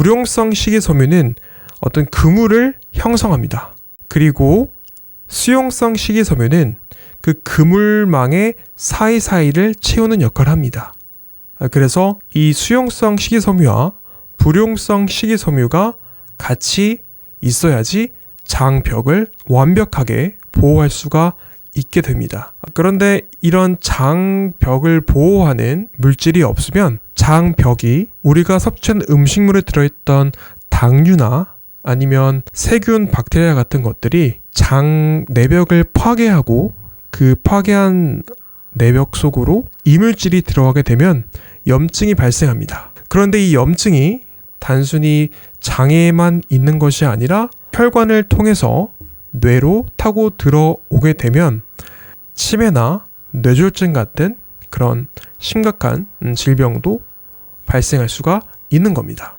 불용성 식이섬유는 어떤 그물을 형성합니다. 그리고 수용성 식이섬유는 그 그물망의 사이사이를 채우는 역할을 합니다. 아, 그래서 이 수용성 식이섬유와 불용성 식이섬유가 같이 있어야지 장벽을 완벽하게 보호할 수가 있게 됩니다. 그런데 이런 장벽을 보호하는 물질이 없으면 장벽이 우리가 섭취한 음식물에 들어있던 당류나 아니면 세균, 박테리아 같은 것들이 장 내벽을 파괴하고 그 파괴한 내벽 속으로 이물질이 들어가게 되면 염증이 발생합니다. 그런데 이 염증이 단순히 장에만 있는 것이 아니라 혈관을 통해서 뇌로 타고 들어오게 되면 치매나 뇌졸중 같은 그런 심각한 음, 질병도 발생할 수가 있는 겁니다.